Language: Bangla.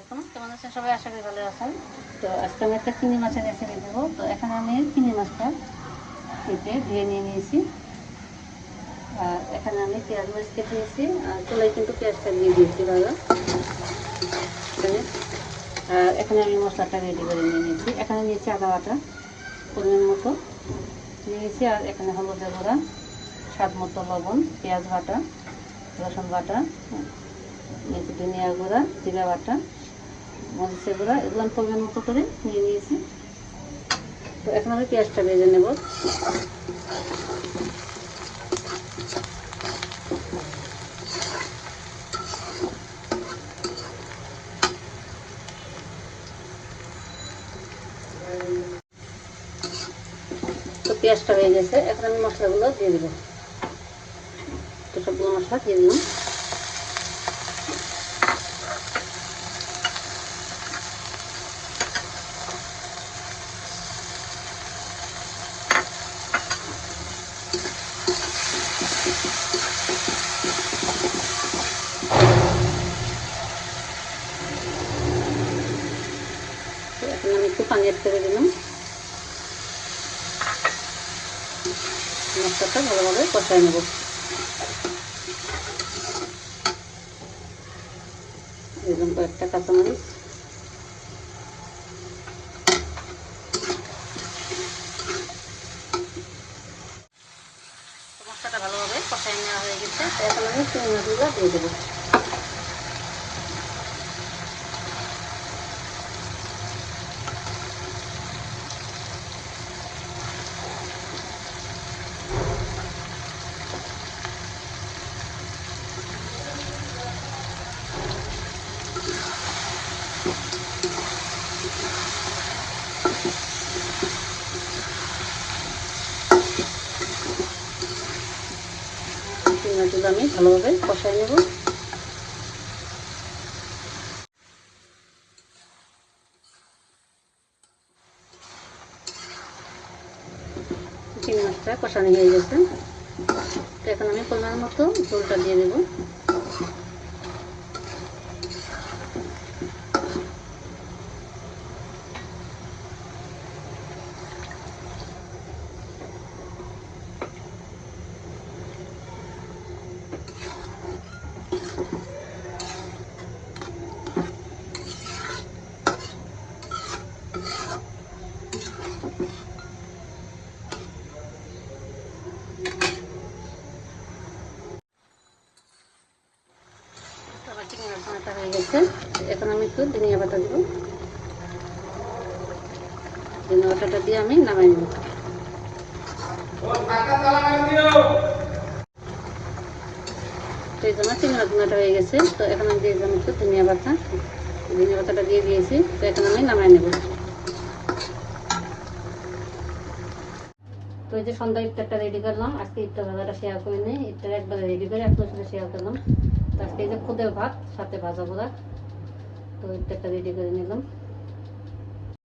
আছেন সবাই আশা তো আজকে আমি একটা মাছের রেসিপি দেবো তো এখানে আমি মাছটা নিয়ে নিয়েছি। আর এখানে আমি পেঁয়াজ মরিচ কেটে নিয়েছি, আর কিন্তু আর এখানে আমি মশলাটা রেডি করে নিয়ে নিয়েছি। এখানে নিয়েছি আদা বাটা, পরিমাণ মতো নিয়েছি। আর এখানে হলুদের গুঁড়া, স্বাদ মতো লবণ, পেঁয়াজ বাটা, রসুন বাটা নিয়েছি ধনিয়া গুঁড়া, জিরা বাটা মরিচের গুঁড়া এগুলো আমি পরিমাণ মতো করে নিয়ে নিয়েছি। তো এখন আমি পেঁয়াজটা ভেজে নেব। তো পেঁয়াজটা হয়ে গেছে। এখন আমি মশলাগুলো দিয়ে দেবো। তো সবগুলো মশলা দিয়ে দিলাম তো এখন আমি একটু পানি অ্যাড করে দিলাম মশলাটা ভালোভাবে কষায় নেব। দিলাম কয়েকটা কাঁচামরিচ। মশলাটা ভালোভাবে কষায় নেওয়া হয়ে গেছে। এখন আমি চিংড়ি মাছগুলো দিয়ে দেবো। চিংড়ি মাছগুলো আমি ভালোভাবে কষাই নেব। চিংড়ি মাছটা কষানো হয়ে গেছে। তো এখন আমি পরিমাণ মতো ঝোলটা দিয়ে দেবো তো আমার চিংড়ি মাছ হয়ে গেছে এখন আমি একটু ধনিয়া পাতা দেবো। ধনিয়া পাতাটা দিয়ে আমি নামাই নেব। তো হয়ে গেছে। তো এখন আমি পাতাটা দিয়ে দিয়েছি। তো এখন আমি নামাই যে সন্ধ্যা ইফতারটা রেডি করলাম। আজকে ইফতার ভাজাটা শেয়ার করে নিই। ইফতার একবারে রেডি করে আপনার সাথে শেয়ার করলাম। আজকে এই যে খুদের ভাত সাথে ভাজা পোড়া তো একটা রেডি করে নিলাম।